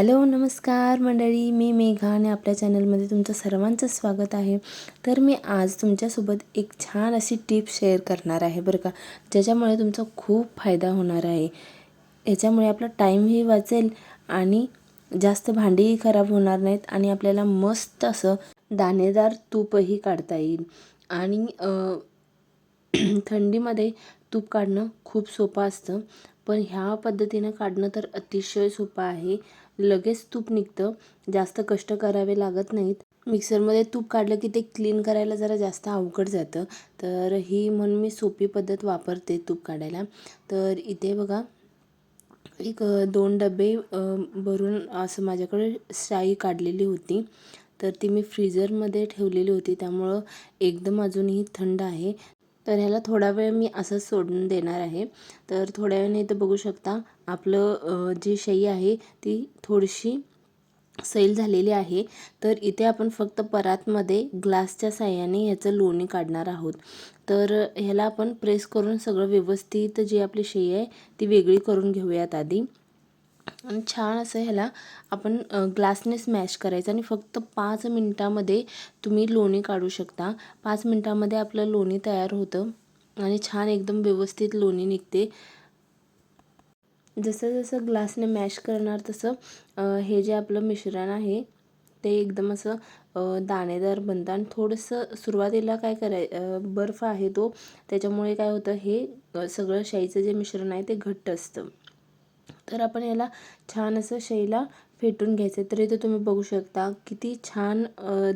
Hello नमस्कार मंडळी. मी मेघा आणि आपल्या चॅनलमध्ये तुमचं सर्वांचं स्वागत आहे. तर मी आज तुमच्यासोबत एक छान अशी टिप शेअर करणार आहे बरं का ज्याच्यामुळे तुमचा खूप फायदा होणार आहे. याच्यामुळे आपला टाईमही वाचेल आणि जास्त भांडीही खराब होणार नाहीत आणि आपल्याला मस्त असं दाणेदार तूपही काढता येईल. आणि थंडीमध्ये तूप काढणं खूप सोपं असतं. पण ह्या पद्धतीनं काढणं तर अतिशय सोपं आहे. लगेच तूप निघतं. जास्त कष्ट करावे लागत नाहीत. मिक्सरमध्ये तूप काढलं की ते क्लीन करायला जरा जास्त अवघड जातं. तर ही म्हणून मी सोपी पद्धत वापरते तूप काढायला. तर इथे बघा एक दोन डबे भरून असं माझ्याकडे शाई काढलेली होती. तर ती मी फ्रीजरमध्ये ठेवलेली होती. त्यामुळं एकदम अजूनही थंड आहे. तर ह्याला थोडा वेळ मी असंच सोडून देणार आहे. तर थोड्या वेळाने इथं बघू शकता आपलं जी शाई आहे ती थोडीशी सैल झालेली आहे. तर इथे आपण फक्त परातमध्ये ग्लासच्या साह्याने ह्याचं लोणी काढणार आहोत. तर ह्याला आपण प्रेस करून सगळं व्यवस्थित जी आपली शेई आहे ती वेगळी करून घेऊयात आधी. आणि छान असं ह्याला आपण ग्लासने स्मॅश करायचं आणि फक्त पाच मिनटामध्ये तुम्ही लोणी काढू शकता. पाच मिनटामध्ये आपलं लोणी तयार होतं आणि छान एकदम व्यवस्थित लोणी निघते. जसं जसं ग्लासने मॅश करणार तसं हे जे आपलं मिश्रण आहे ते एकदम असं दाणेदार बनतं. आणि थोडंसं सुरुवातीला काय कराय बर्फ आहे तो त्याच्यामुळे काय होतं हे सगळं शाईचं जे मिश्रण आहे ते घट्ट असतं. तर आपण याला छान असं शैला फेटून घ्यायचं आहे तर इथं तुम्ही बघू शकता किती छान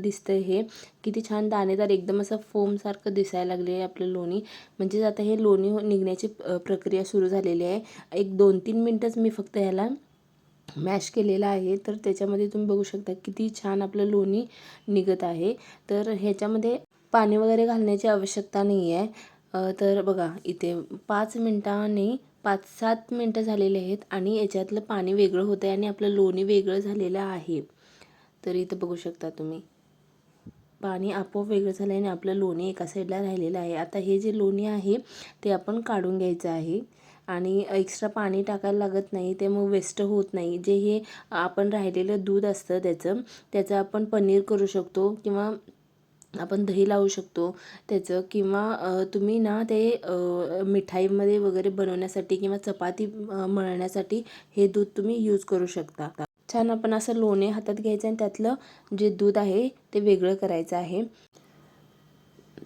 दिसतंय हे. किती छान दाणेदार एकदम असं फोमसारखं दिसायला लागले आहे आपलं लोणी. म्हणजेच आता हे लोणी हो, निघण्याची प्रक्रिया सुरू झालेली आहे. एक दोन तीन मिनटंच मी फक्त ह्याला मॅश केलेला आहे. तर त्याच्यामध्ये तुम्ही बघू शकता किती छान आपलं लोणी निघत आहे. तर ह्याच्यामध्ये पाणी वगैरे घालण्याची आवश्यकता नाही आहे तर बघा इथे पाच मिनटाने पाच सात मिनटं झालेले आहेत आणि याच्यातलं पाणी वेगळं होतं आहे आणि आपलं लोणी वेगळं झालेलं आहे. तर इथं बघू शकता तुम्ही. पाणी आपोआप वेगळं झालं आहे आणि आपलं लोणी एका साईडला राहिलेलं आहे. आता हे जे लोणी आहे ते आपण काढून घ्यायचं आहे. आणि एक्स्ट्रा पाणी टाकायला लागत नाही ते मग वेस्ट होत नाही. जे हे आपण राहिलेलं दूध असतं त्याचं त्याचं आपण पनीर करू शकतो किंवा आपण दही लावू शकतो. त्याचं किंवा तुम्ही ना ते मिठाईमध्ये वगैरे बनवण्यासाठी किंवा चपाती मळण्यासाठी हे दूध तुम्ही यूज करू शकता. छान आपण असं लोणे हातात घ्यायचं आणि त्यातलं जे दूध आहे ते वेगळं करायचं आहे.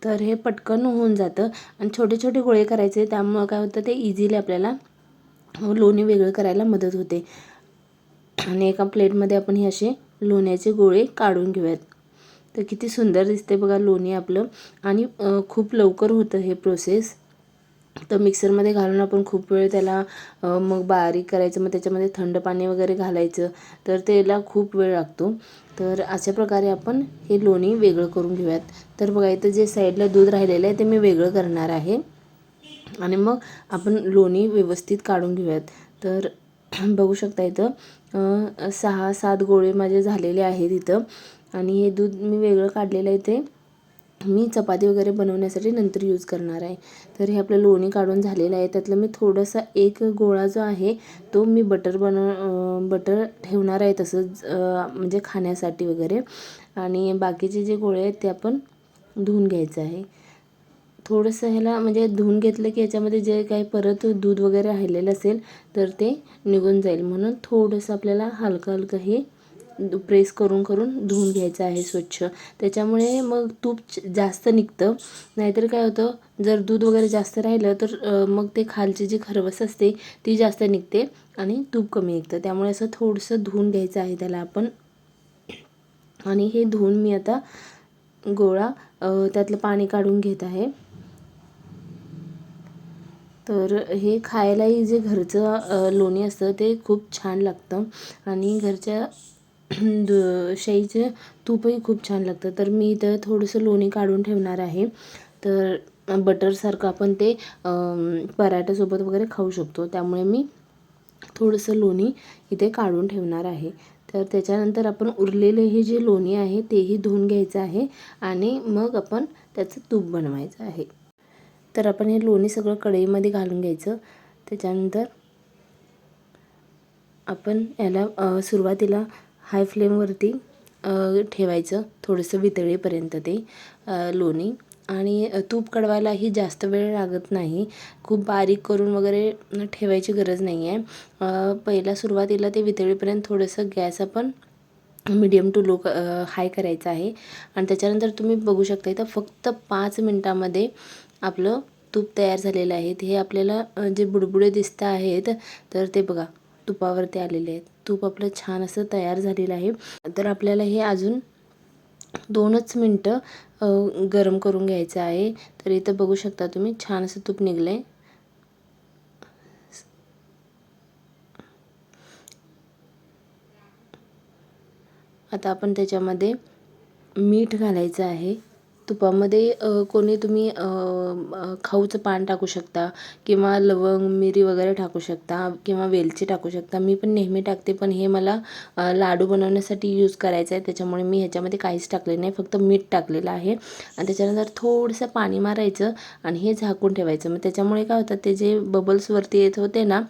तर हे पटकन होऊन जातं आणि छोटे छोटे गोळे करायचे. त्यामुळं काय होतं ते इझिली आपल्याला लोणी वेगळं करायला मदत होते. आणि एका प्लेटमध्ये आपण हे असे लोण्याचे गोळे काढून घेऊयात. तर किती सुंदर दिसते बघा लोणी आपलं. आणि खूप लवकर होतं हे प्रोसेस तर मिक्सरमध्ये घालून आपण खूप वेळ त्याला मग बारीक करायचं मग त्याच्यामध्ये थंड पाणी वगैरे घालायचं. तर त्याला खूप वेळ लागतो. तर अशा प्रकारे आपण हे लोणी वेगळं करून घेऊयात. तर बघा इथं जे साईडला दूध राहिलेलं आहे ते मी वेगळं करणार आहे. आणि मग आपण लोणी व्यवस्थित काढून घेऊयात. तर बघू शकता इथं सहा सात गोळे माझे झालेले आहेत इथं. आणि हे दूध मी वेगळं काढलेलं आहे ते. मी चपाती वगैरे बनवण्यासाठी नंतर यूज करणार आहे. तर हे आपलं लोणी काढून झालेलं आहे. त्यातलं मी थोडंसं एक गोळा जो आहे तो मी बटर बनव बटर ठेवणार आहे तसंच म्हणजे खाण्यासाठी वगैरे. आणि बाकीचे जे गोळे आहेत ते आपण धुवून घ्यायचं आहे. थोडंसं ह्याला म्हणजे धुवून घेतलं की याच्यामध्ये जे काही परत दूध वगैरे राहिलेलं असेल तर ते निघून जाईल. म्हणून थोडंसं आपल्याला हलकं हलकं हे प्रेस करून करून धुवून घ्यायचं आहे स्वच्छ. त्याच्यामुळे मग तूप जास्त निघतं. नाहीतर काय होतं जर दूध वगैरे जास्त राहिलं तर मग ते खालची जी खरवस असते ती जास्त निघते आणि तूप कमी निघतं. त्यामुळे असं थोडंसं धुवून घ्यायचं आहे त्याला आपण. आणि हे धुवून मी आता गोळा त्यातलं पाणी काढून घेत आहे. तर हे खायलाही जे घरचं लोणी असतं ते खूप छान लागतं. आणि घरच्या शाईचं तूपही खूप छान लागतं. तर मी इथं थोडंसं लोणी काढून ठेवणार आहे. तर बटरसारखं आपण ते पराठ्यासोबत वगैरे खाऊ शकतो. त्यामुळे मी थोडंसं लोणी इथे काढून ठेवणार आहे. तर त्याच्यानंतर आपण उरलेले हे जे लोणी आहे तेही धुवून घ्यायचं आहे आणि मग आपण त्याचं तूप बनवायचं आहे. तर आपण हे लोणी सगळं कढईमध्ये घालून घ्यायचं. त्याच्यानंतर आपण याला सुरुवातीला हाय फ्लेमवरती ठेवायचं थोडंसं वितळेपर्यंत ते लोणी. आणि तूप कढवायलाही जास्त वेळ लागत नाही. खूप बारीक करून वगैरे ठेवायची गरज नाही आहे पहिला सुरुवातीला ते वितळेपर्यंत थोडंसं गॅस आपण मीडियम टू लो क हाय करायचं आहे. आणि त्याच्यानंतर तुम्ही बघू शकता इथं फक्त पाच मिनटामध्ये आपलं तूप तयार झालेलं आहे. हे आपल्याला जे बुडबुडे दिसत आहेत तर ते बघा तुपावरती आलेले आहेत. तूप आपलं छान असं तयार झालेलं आहे. तर आपल्याला हे अजून दोनच मिनटं गरम करून घ्यायचं आहे. तर इथं बघू शकता तुम्ही छान असं तूप निघलं आहे आता आपण त्याच्यामध्ये मीठ घालायचं आहे. तुपामध्ये कोणी तुम्ही खाऊचं पान टाकू शकता किंवा लवंग मिरी वगैरे टाकू शकता किंवा वेलची टाकू शकता. मी पण नेहमी टाकते पण हे मला लाडू बनवण्यासाठी यूज करायचं आहे. त्याच्यामुळे मी ह्याच्यामध्ये काहीच टाकले नाही. फक्त मीठ टाकलेलं आहे. आणि त्याच्यानंतर थोडंसं पाणी मारायचं आणि हे झाकून ठेवायचं. मग त्याच्यामुळे काय होतं ते जे बबल्सवरती येत होते ना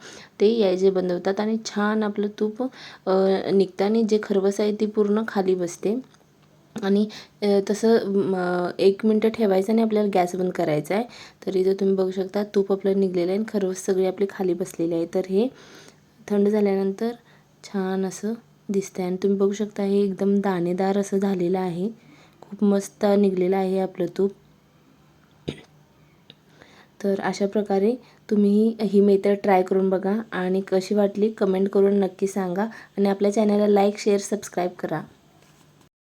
ते यायचे बंद होतात आणि छान आपलं तूप निघतं आणि जे खरवस आहे ती पूर्ण खाली बसते. आणि तसं एक मिनटं ठेवायचं आणि आपल्याला गॅस बंद करायचा आहे. तर इथं तुम्ही बघू शकता तूप आपलं निघलेलं आहे आणि खरवस सगळी आपली खाली बसलेली आहे. तर हे थंड झाल्यानंतर छान असं दिसतंय. आणि तुम्ही बघू शकता हे एकदम दाणेदार असं झालेलं आहे. खूप मस्त निघलेलं आहे आपलं तूप. तर अशा प्रकारे तुम्ही ही मेथड ट्राय करून बघा. आणि कशी वाटली कमेंट करून नक्की सांगा. आणि आपल्या चॅनलला लाईक शेअर सबस्क्राईब करा.